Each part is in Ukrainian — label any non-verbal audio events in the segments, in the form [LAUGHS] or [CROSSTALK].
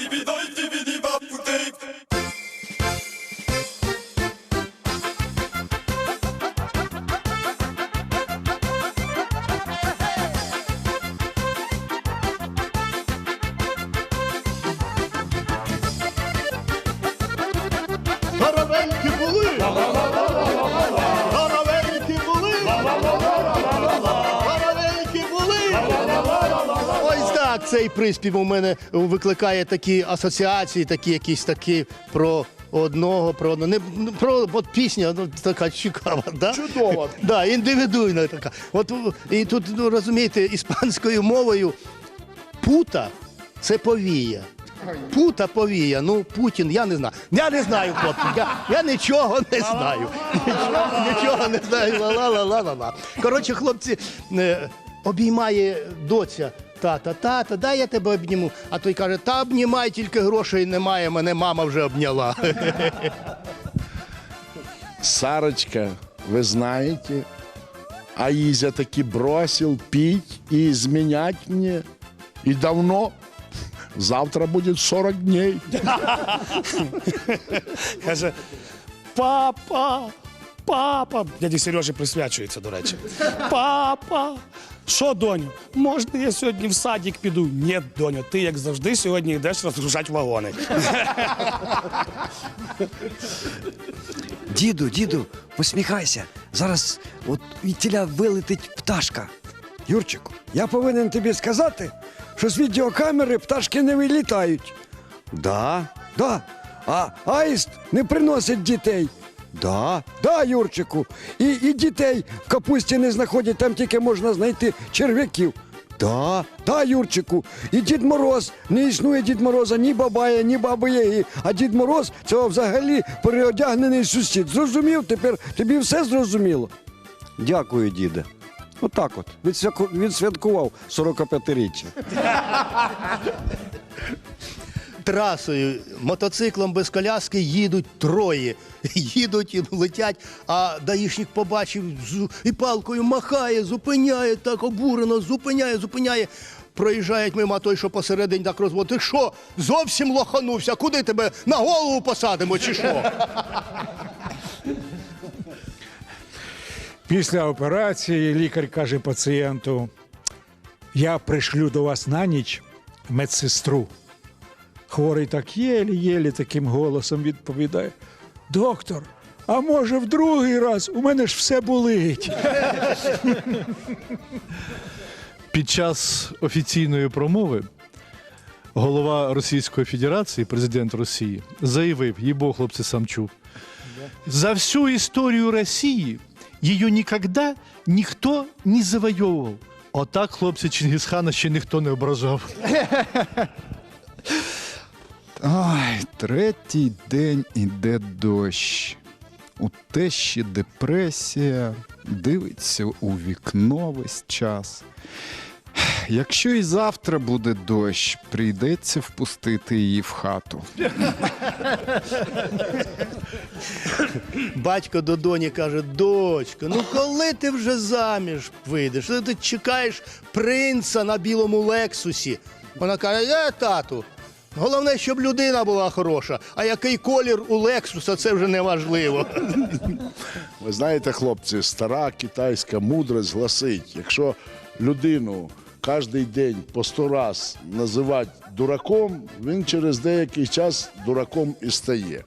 individual приспів у мене викликає такі асоціації, такі якісь такі про одного, про одного. Не ну, про от пісня ну, така цікава, да? Чудова. [LAUGHS] Да, індивідуальна така. От і тут ну, розумієте, іспанською мовою пута це повія. Пута повія. Ну, Путін, я не знаю. Я не знаю, хлопці. Я, я нічого не знаю. [LAUGHS] Нічого, нічого не знаю. Ла-ла-ла-ла-ла. Коротше, хлопці, е, обіймає доця. Тата, тата, дай я тебе обніму. А той каже, та обнімай, тільки грошей немає, мене мама вже обняла. [LAUGHS] Сарочка, вы знаете, Аизя таки бросил пить и изменять мне. И давно. Завтра будет 40 дней. Каже: папа, папа. Дяді Сережі присвячується, до речі. Папа. Що, доню, можна я сьогодні в садик піду? Ні, доню, ти як завжди сьогодні йдеш розгружати вагони. Діду, діду, посміхайся. Зараз от від тіля вилетить пташка. Юрчику, я повинен тобі сказати, що з відеокамери пташки не вилітають. Да, да. А аїст не приносить дітей. Да, да, Юрчику. І, і дітей в капусті не знаходять, там тільки можна знайти черв'яків. Да, да, Юрчику. І Дід Мороз. Не існує Дід Мороза ні бабая, ні баби Яги. А Дід Мороз це взагалі переодягнений сусід. Зрозумів тепер? Тобі все зрозуміло? Дякую, діде. Отак от. Відсвяку- Відсвяткував 45-річчя. Трасою, мотоциклом без коляски їдуть троє. [LAUGHS] Їдуть і летять, а даїшник побачив і палкою махає, зупиняє так обурено, зупиняє, зупиняє. Проїжджають мимо той, що посередині так розводить. Ти що, зовсім лоханувся? Куди тебе на голову посадимо, чи що? Після операції лікар каже пацієнту: я пришлю до вас на ніч медсестру. Хворий так єлі-єлі таким голосом відповідає: Доктор, а може в другий раз у мене ж все болить. Під час офіційної промови голова Російської Федерації, президент Росії, заявив, їй Бог, хлопці, сам чув, за всю історію Росії її ніколи ніхто не завойовував. Отак, хлопці, Чингісхана ще ніхто не ображав. Ай, третій день іде дощ. У тещі депресія, дивиться у вікно весь час. Якщо і завтра буде дощ, прийдеться впустити її в хату. Батько до доні каже: дочка, ну коли ти вже заміж вийдеш? Ти чекаєш принца на білому лексусі? Вона каже: е, тату. Головне, щоб людина була хороша, а який колір у Лексуса, це вже не важливо. [LAUGHS] Ви знаєте, хлопці, стара китайська мудрость гласить, якщо людину кожен день по сто раз називати дураком, він через деякий час дураком і стає.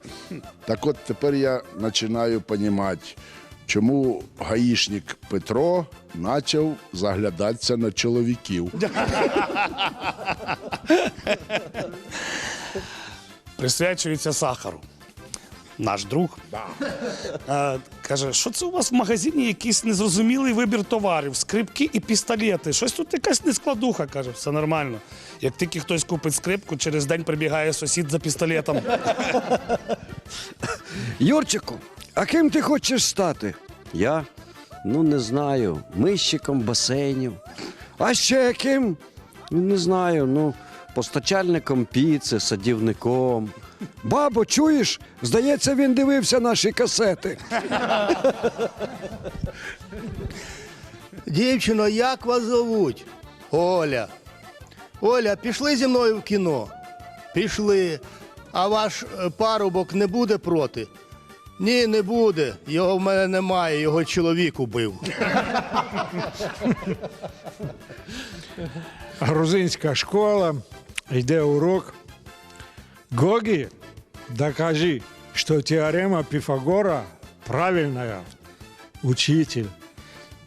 Так от тепер я починаю розуміти, чому гаїшник Петро почав заглядатися на чоловіків. Присвячується сахару. Наш друг. Е, каже, що це у вас в магазині якийсь незрозумілий вибір товарів, скрипки і пістолети. Щось тут якась нескладуха, каже, все нормально. Як тільки хтось купить скрипку, через день прибігає сусід за пістолетом. Юрчику, а ким ти хочеш стати? Я? Ну, не знаю. Мищиком басейнів. А ще яким? Ну, Не знаю. Ну, постачальником піци, садівником. Бабо, чуєш? Здається, він дивився наші касети. Дівчино, як вас зовуть? Оля. Оля, пішли зі мною в кіно. Пішли. А ваш е, парубок не буде проти? Ні, не буде. Його в мене немає, його чоловік убив. Грузинська школа, йде урок. Гоги, докажи, что теорема Пифагора правильная. Учитель,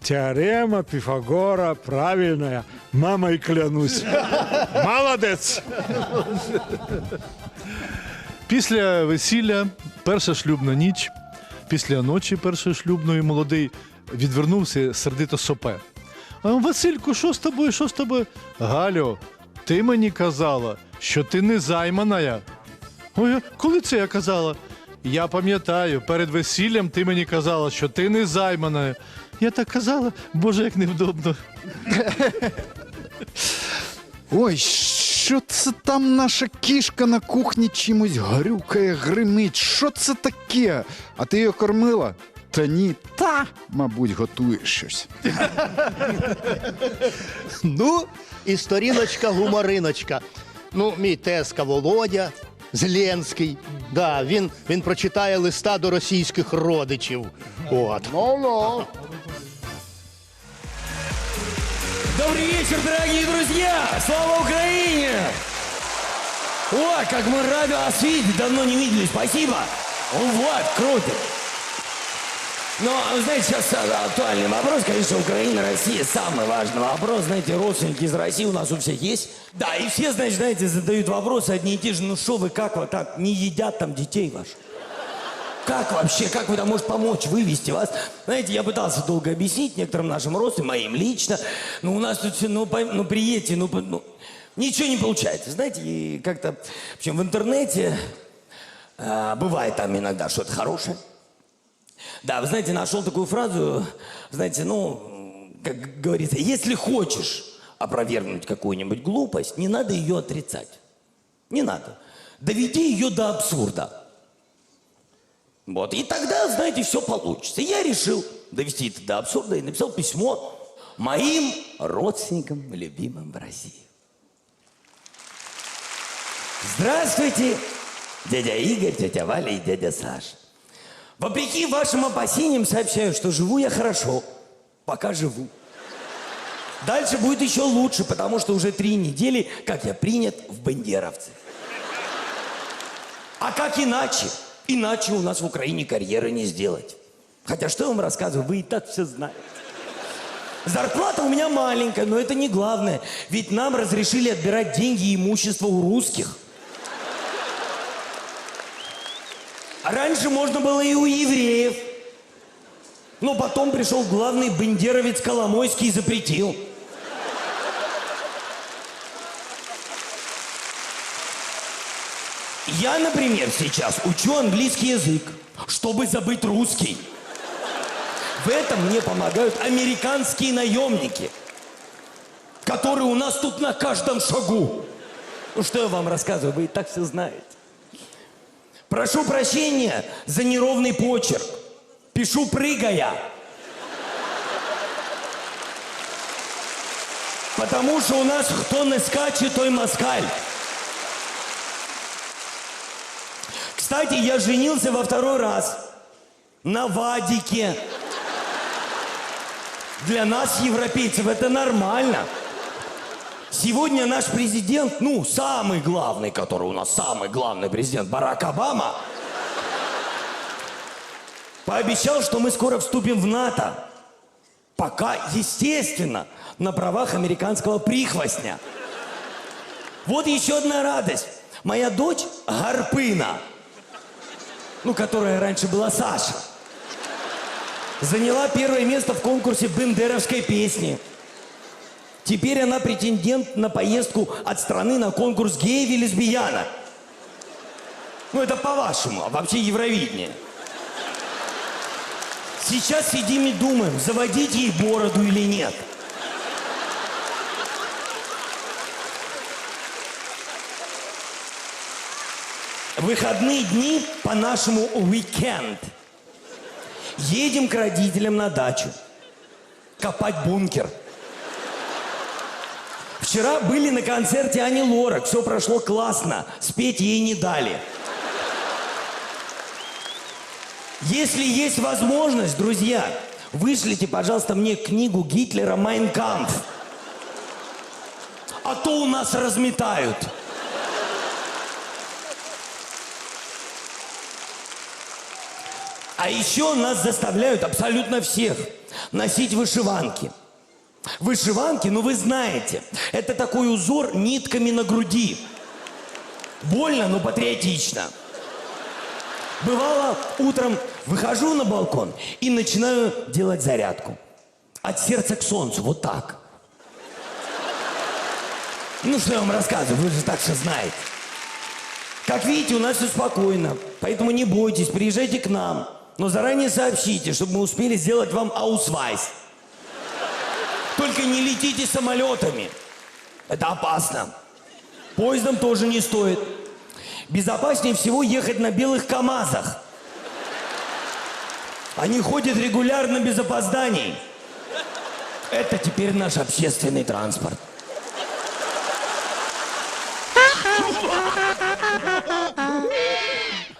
теорема Пифагора правильная. Мамой клянусь. Молодец! Після весілля, перша шлюбна ніч, після ночі першої шлюбної молодий відвернувся сердито сопе. Васильку, що з тобою? Що з тобою? Галю, ти мені казала, що ти не займана. Ой, коли це я казала? Я пам'ятаю, перед весіллям ти мені казала, що ти не займана. Я так казала, боже, як невдобно. Ой, що це там наша кішка на кухні чимось грюкає, гримить? Що це таке? А ти її кормила? Та ні, та, мабуть, готуєш щось. [LAUGHS] Ну, і сторіночка гумориночка. Ну, мій тезка Володя Зеленський. Да, він, він прочитає листа до російських родичів. От. Ну-ну. Добрый вечер, дорогие друзья! Слава Украине! Ой, как мы рады вас видеть! Давно не видели, спасибо! О, вот, круто! Но, знаете, сейчас а, актуальный вопрос, конечно, Украина, Россия, самый важный вопрос. Знаете, родственники из России у нас у всех есть. Да, и все, значит, знаете, задают вопросы одни и те же. Ну что вы, как вот так, не едят там детей ваших? Как вообще, как вы там можете помочь вывести вас? Знаете, я пытался долго объяснить некоторым нашим родственникам, моим лично. Ну, у нас тут все, ну, пойм- ну приедьте, ну, ну, ничего не получается. Знаете, и как-то, в общем, в интернете а, бывает там иногда что-то хорошее. Да, вы знаете, нашел такую фразу, знаете, ну, как говорится, если хочешь опровергнуть какую-нибудь глупость, не надо ее отрицать. Не надо. Доведи ее до абсурда. Вот, и тогда, знаете, все получится. Я решил довести это до абсурда и написал письмо моим родственникам, любимым в России. Здравствуйте, дядя Игорь, тетя Валя и дядя Саша. Вопреки вашим опасениям сообщаю, что живу я хорошо, пока живу. Дальше будет еще лучше, потому что уже три недели, как я принят в бандеровцы. А как иначе? Иначе у нас в Украине карьеры не сделать. Хотя что я вам рассказываю, вы и так все знаете. Зарплата у меня маленькая, но это не главное. Ведь нам разрешили отбирать деньги и имущество у русских. А раньше можно было и у евреев. Но потом пришел главный бендеровец Коломойский и запретил. Я, например, сейчас учу английский язык, чтобы забыть русский. В этом мне помогают американские наемники, которые у нас тут на каждом шагу. Ну что я вам рассказываю, вы и так все знаете. Прошу прощения за неровный почерк. Пишу прыгая. Потому что у нас кто не скачет, той москаль. Кстати, я женился во второй раз на Вадике. Для нас, европейцев, это нормально. Сегодня наш президент, ну, самый главный, который у нас самый главный президент, Барак Обама, пообещал, что мы скоро вступим в НАТО. Пока, естественно, на правах американского прихвостня. Вот еще одна радость. Моя дочь Гарпына, ну, которая раньше была Саша, заняла первое место в конкурсе бендеровской песни. Теперь она претендент на поездку от страны на конкурс геев и лесбияна. Ну, это по-вашему, а вообще Евровидение. Сейчас сидим и думаем, заводить ей бороду или нет. Выходные дни по-нашему уикенд. Едем к родителям на дачу. Копать бункер. Вчера были на концерте Ани Лорак. Все прошло классно. Спеть ей не дали. Если есть возможность, друзья, вышлите, пожалуйста, мне книгу Гитлера «Майнкампф». А то у нас разметают. А еще нас заставляют абсолютно всех носить вышиванки. Вышиванки, ну вы знаете, это такой узор нитками на груди. Больно, но патриотично. Бывало, утром выхожу на балкон и начинаю делать зарядку. От сердца к солнцу, вот так. Ну, что я вам рассказываю, вы же так все знаете. Как видите, у нас все спокойно, поэтому не бойтесь, приезжайте к нам. Но заранее сообщите, чтобы мы успели сделать вам аусвайс. Только не летите самолетами. Это опасно. Поездом тоже не стоит. Безопаснее всего ехать на белых КАМАЗах. Они ходят регулярно без опозданий. Это теперь наш общественный транспорт.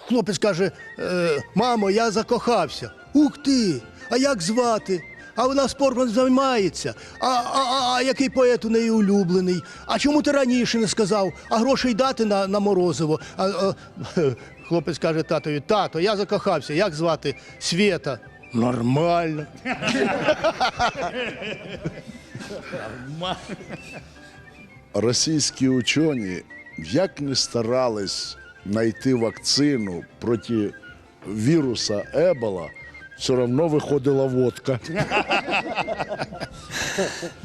Хлопець каже: е, мамо, я закохався. Ух ти! А як звати? А вона спортом займається. А, а, а, а який поет у неї улюблений? А чому ти раніше не сказав? А грошей дати на, на морозиво? А, а, [LAUGHS] хлопець каже татові: тато, я закохався. Як звати? Свєта. Нормально. Російські учені як не старались знайти вакцину проти віруса Ебола, все одно виходила водка. [LAUGHS]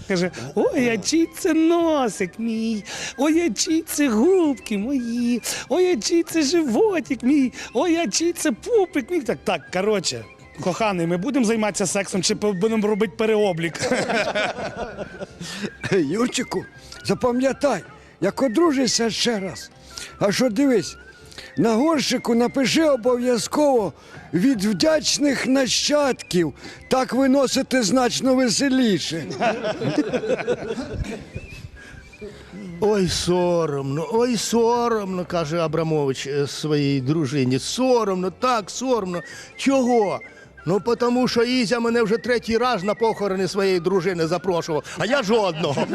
Каже: ой, а чий це носик мій, ой, а чий це губки мої, ой, а чий це животик мій, ой, а чий це пупик мій. Так, так, коротше, коханий, ми будемо займатися сексом чи будемо робити переоблік? Юрчику, запам'ятай, як одружишся ще раз. А що дивись, на горщику напиши обов'язково від вдячних нащадків. Так виносити значно веселіше. [LAUGHS] Ой, соромно, ой, соромно, каже Абрамович е, своїй дружині. Соромно, так, соромно. Чого? Ну, тому що Ізя мене вже третій раз на похорони своєї дружини запрошував, а я жодного.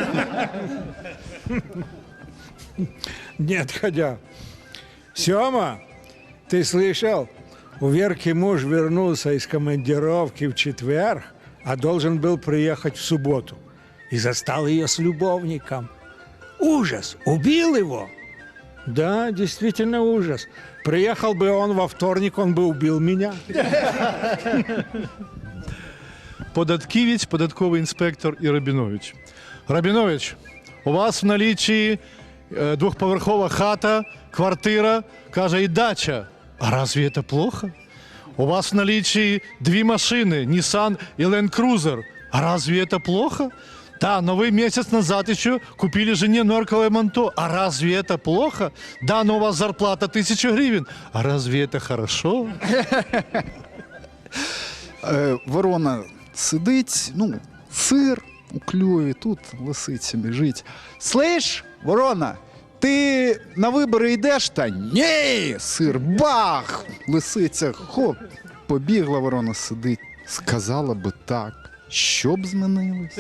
Нет, Ходя. Сема, ты слышал? У Верки муж вернулся из командировки в четверг, а должен был приехать в субботу. И застал ее с любовником. Ужас! Убил его! Да, действительно ужас. Приехал бы он во вторник, он бы убил меня. Податківець, податковий інспектор і Рабінович. Рабінович, у вас в налічі е, двохповерхова хата, квартира, каже, і дача. А разве це плохо? У вас в наличии две машины, Nissan и Land Cruiser. А разве это плохо? Да, но вы месяц назад еще купили жене норковое манто. А разве это плохо? Да, но у вас зарплата тысяча гривен. А разве это хорошо? Е, ворона сидить, ну, сир у клюві, тут лисиця біжить. Слиш, ворона, ти на вибори йдеш? Та ні! Сир, бах! Лисиця, хоп, побігла ворона сидить. Сказала би так. Що б змінилось?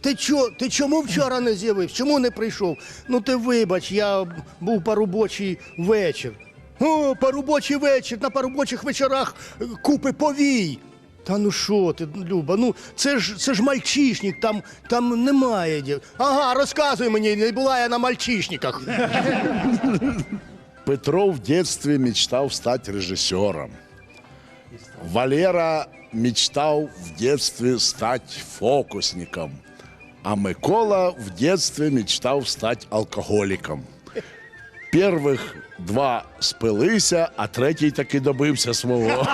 Ти, чо, ти чому вчора не з'явився? Чому не прийшов? Ну ти вибач, я був по робочий вечір. О, по робочий вечір, на по вечорах купи повій. Та ну що ти, Люба, ну це ж це ж мальчишник, там, там немає. дів- Ага, розказуй мені, не була я на мальчишниках. [LAUGHS] Петро в детстве мечтал стать режиссером. Валера мечтал в детстве стать фокусником. А Микола в детстве мечтал стать алкоголиком. Первых два спилися, а третій таки добився свого.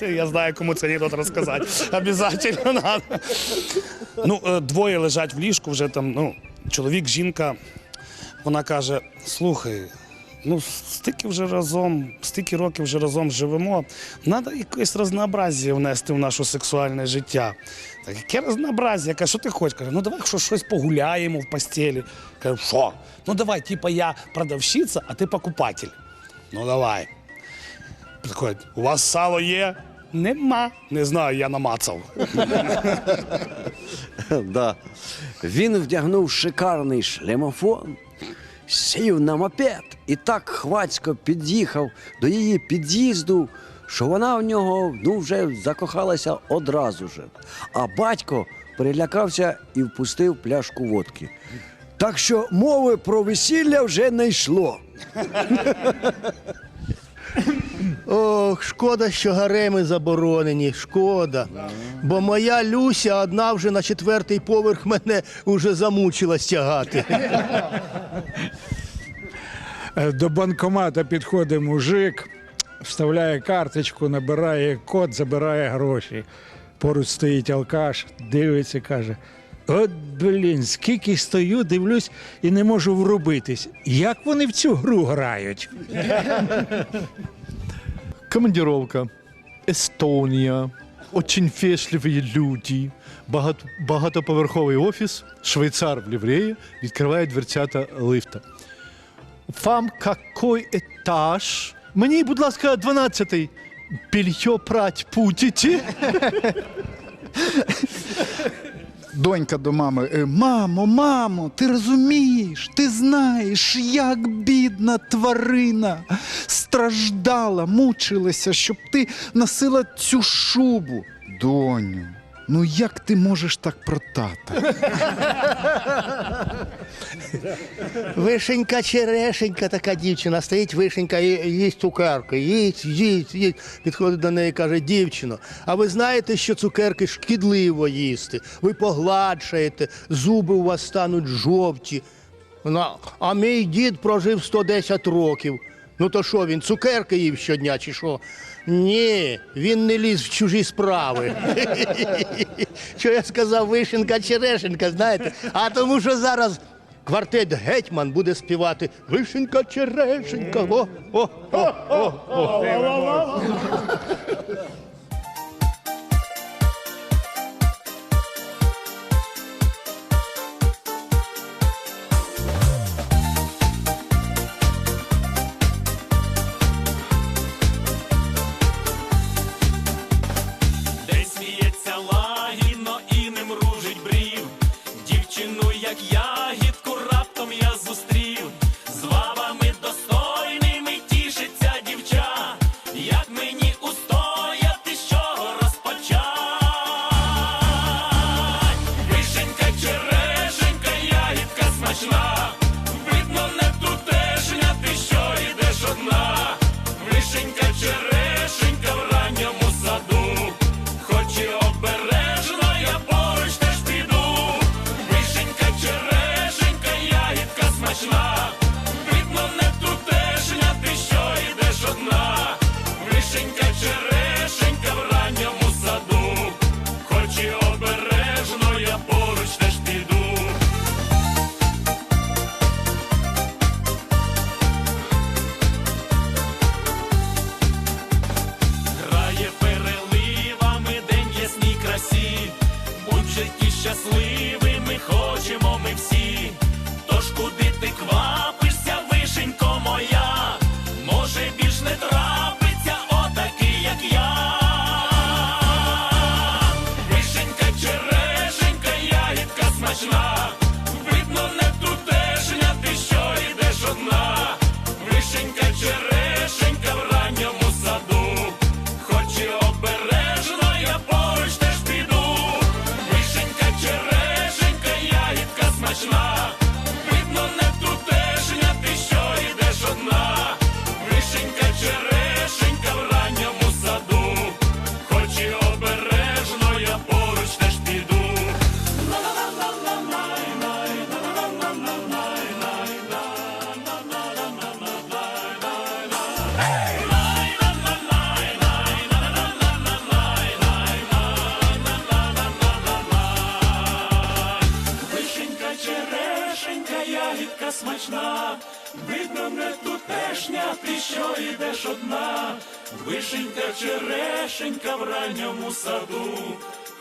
[LAUGHS] Я знаю, кому це анекдот розказати. Обязательно надо. Ну, е, двоє лежать в ліжку, вже там, ну, чоловік, жінка. Вона каже: слухай, ну стільки вже разом, стільки років вже разом живемо. Треба якесь разнообразія внести в наше сексуальне життя. Так, яке разнообразія? Каже, що ти хочеш? Каже, ну давай що, щось погуляємо в постелі. Каже, що? Ну давай, типа я продавщиця, а ти покупатель. Ну давай. Підходить, у вас сало є? Нема. Не знаю, я намацав. [LAUGHS] Він вдягнув шикарний шлемофон, сів на мопед і так хвацько під'їхав до її під'їзду, що вона в нього ну, вже закохалася одразу же. А батько перелякався і впустив пляшку водки. Так що мови про весілля вже не йшло. [LAUGHS] Ох, шкода, що гареми заборонені. Шкода. Бо моя Люся одна вже на четвертий поверх мене уже замучила стягати. [LAUGHS] Е, До банкомата підходить мужик, вставляє карточку, набирає код, забирає гроші. Поруч стоїть алкаш, дивиться, каже: От блін, скільки стою, дивлюсь і не можу врубитись. Як вони в цю гру грають? [LAUGHS] Командировка. Эстония. Очень вежливые люди. Багато, багатоповерховий офіс. Швейцар в лівреї відкриває дверцята лифта. Вам какой етаж? Мені, будь ласка, 12-й. Белье прать путите? Донька до мами: «Е, Мамо, мамо, ти розумієш, ти знаєш, як бідна тварина страждала, мучилася, щоб ти носила цю шубу. Доню, ну як ти можеш так про тата? Вишенька черешенька така дівчина, стоїть вишенька і їсть цукерки, їсть, їсть, їсть. Підходить до неї і каже, дівчино, а ви знаєте, що цукерки шкідливо їсти? Ви погладшаєте, зуби у вас стануть жовті. Вона, а мій дід прожив 110 років. Ну то що, він цукерки їв щодня чи що? Ні, він не ліз в чужі справи. [LAUGHS] Що я сказав, вишенка черешенька, знаєте? А тому що зараз квартет Гетьман буде співати Вишенька черешенька. О, о, о, о, о.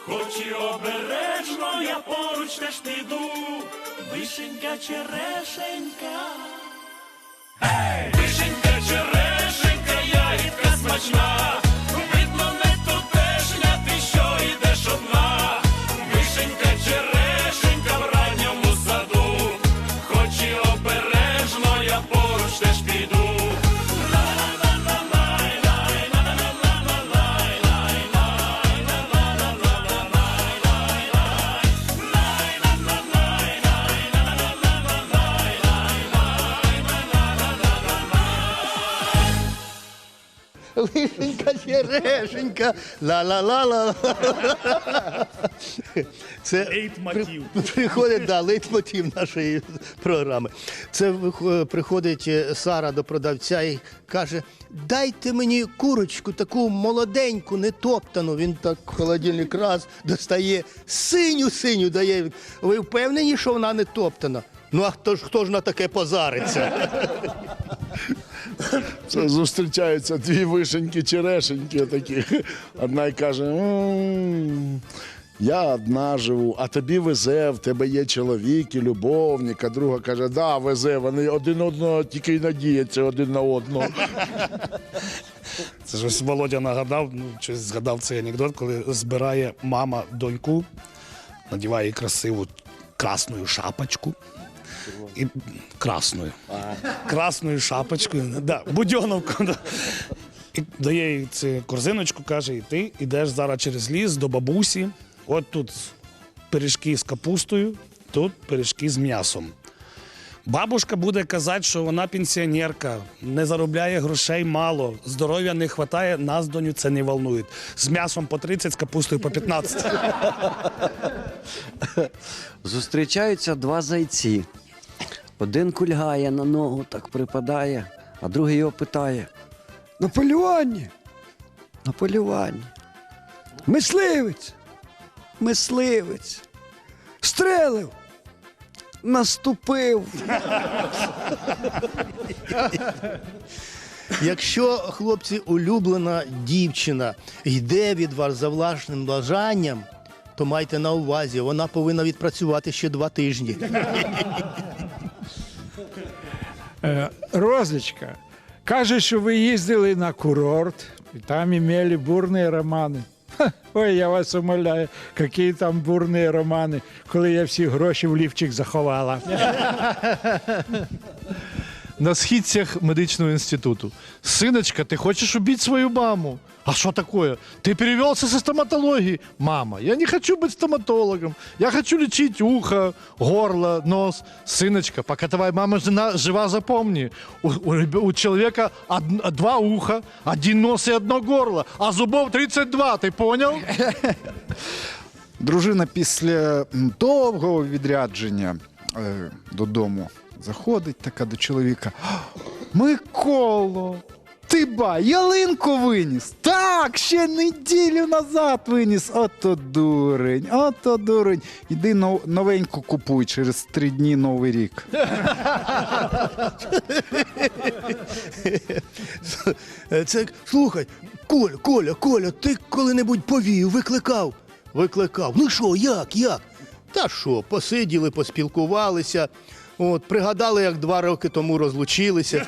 Хоч і обережно я поруч теж піду, вишенька черешенька. Вишенька, черешенька, ягідка смачна, Вишенька, черешенька, ла-ла-ла-ла. Це Лейтмотив. при- приходить, да, лейтмотив нашої програми. Це вих- приходить е, Сара до продавця і каже: дайте мені курочку, таку молоденьку, не топтану. Він так в холодильник раз достає синю синю дає. Ви впевнені, що вона не топтана? Ну а хто ж хто ж на таке позариться? Це зустрічаються дві вишеньки, черешеньки такі. Одна й каже: «М, я одна живу, а тобі везе, в тебе є чоловік і любовник, а друга каже, да, везе, вони один одного тільки й надіються один на одного. Це ж ось Володя нагадав, ну, чи згадав цей анекдот, коли збирає мама доньку, надіває красиву красну шапочку. І красною. Красною шапочкою. Да, будьоновку. І дає їй цю корзиночку, каже, і ти йдеш зараз через ліс до бабусі. От тут пиріжки з капустою, тут пиріжки з м'ясом. Бабушка буде казати, що вона пенсіонерка, не заробляє грошей мало, здоров'я не вистачає, нас доню це не волнує. З м'ясом по 30, з капустою по 15. Зустрічаються два зайці. Один кульгає на ногу, так припадає, а другий його питає: на полюванні? На полюванні. Мисливець. Мисливець. Стрелив. Наступив. Якщо, хлопці, улюблена дівчина йде від вас за власним бажанням, то майте на увазі, вона повинна відпрацювати ще два тижні. Е, Розочка каже, що ви їздили на курорт, і там імели бурні романи. Ой, я вас умоляю, які там бурні романи, коли я всі гроші в лівчик заховала. на східцях медичного інституту. Сыночка, ты хочешь убить свою маму? А что такое? Ты перевелся со стоматологии? Мама, я не хочу быть стоматологом. Я хочу лечить ухо, горло, нос. Сыночка, пока твоя мама жена, жива, запомни. У, у ребё- у человека од- два уха, один нос и одно горло, а зубов 32, ты понял? [LAUGHS] Дружина після м, довгого відрядження е, додому заходить така до чоловіка. Миколо, ти ба, ялинку виніс. Так, ще неділю назад виніс. Ото дурень, ото дурень. Іди нов- новеньку купуй через три дні новий рік. [LAUGHS] Це слухай, Коля, Коля, Коля, ти коли-небудь повію, викликав? Викликав. Ну що, як, як? Та що, посиділи, поспілкувалися. От, пригадали, як два роки тому розлучилися.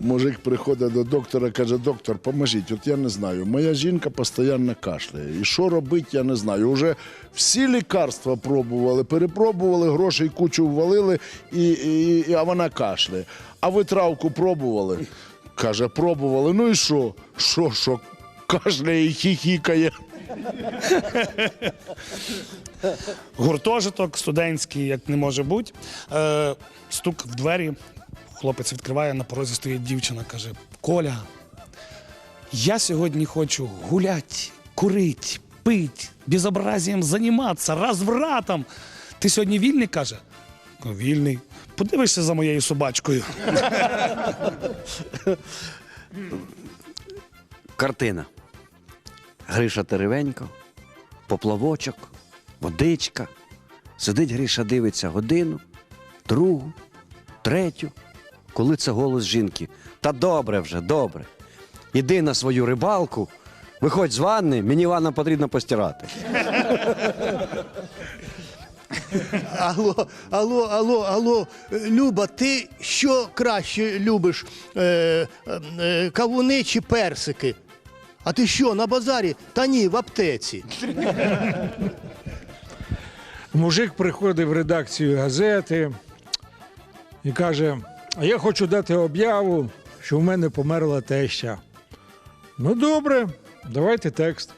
Мужик приходить до доктора, каже: доктор, поможіть. От я не знаю. Моя жінка постійно кашляє. І що робити, я не знаю. Уже всі лікарства пробували, перепробували, грошей кучу ввалили, і, і, і- а вона кашляє. А ви травку пробували? Каже, пробували. Ну і що? Що, що? Кашляє і хіхікає. Гуртожиток студентський, як не може бути. Е, стук в двері. Хлопець відкриває, на порозі стоїть дівчина, каже: Коля, я сьогодні хочу гулять, курить, пить, безобразієм займатися, розвратом. Ти сьогодні вільний? каже. «Ну, Вільний. Подивишся за моєю собачкою. Картина. Гриша Теревенько, поплавочок, водичка, Сидить Гріша, дивиться годину, другу, третю. Коли це голос жінки. Та добре вже, добре. Іди на свою рибалку, виходь з ванни, мені ванна потрібно постирати. Алло, алло, алло, алло, Люба, ти що краще любиш? Е, е, кавуни чи персики? А ти що, на базарі? Та ні, в аптеці. Мужик приходить в редакцію газети і каже: А я хочу дати об'яву, що в мене померла теща. Ну, добре, давайте текст.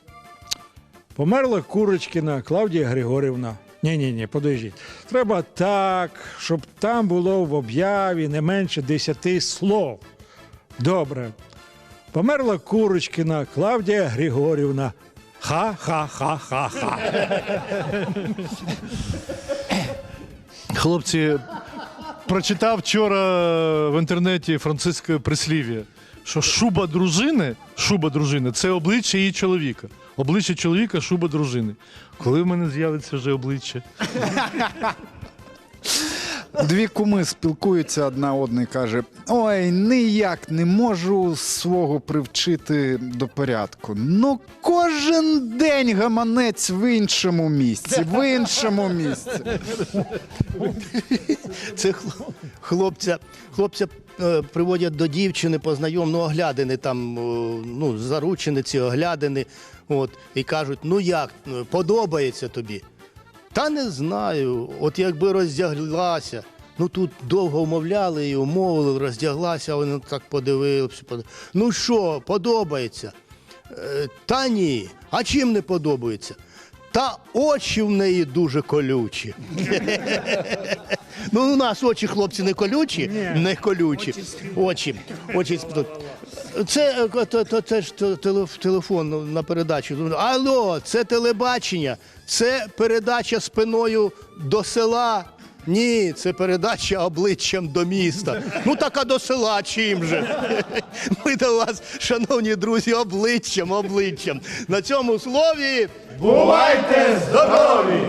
Померла Курочкіна Клавдія Григорівна. Ні, ні, ні, подождіть. Треба так, щоб там було в об'яві не менше десяти слов. Добре. Померла Курочкіна Клавдія Григорівна. Ха-ха-ха-ха-ха. Хлопці, прочитав вчора в інтернеті французьке прислів'я, що шуба дружини, шуба дружини це обличчя її чоловіка. Обличчя чоловіка, шуба дружини. Коли в мене з'явиться вже обличчя? Дві куми спілкуються одна одна каже: Ой, ніяк не можу свого привчити до порядку. Ну, кожен день гаманець в іншому місці, в іншому місці. Це хло- хлопця, хлопця е, приводять до дівчини познайом, ну, оглядини там, о, ну, заручені ці оглядини. От, і кажуть, ну як, подобається тобі? Та не знаю. От якби роздяглася. Ну тут довго вмовляли і умовили, роздяглася, вона так подивилися. подив- Ну що, подобається? Е, Та ні. А чим не подобається? Та очі в неї дуже колючі. Ну, у нас очі, хлопці, не колючі, не колючі. Очі. Очі. Це, е, то, це ж телефон на передачу. Алло, це телебачення, це передача спиною до села. Ні, це передача обличчям до міста. Ну так а до села чим же? Ми до вас, шановні друзі, обличчям, обличчям. На цьому слові бувайте здорові!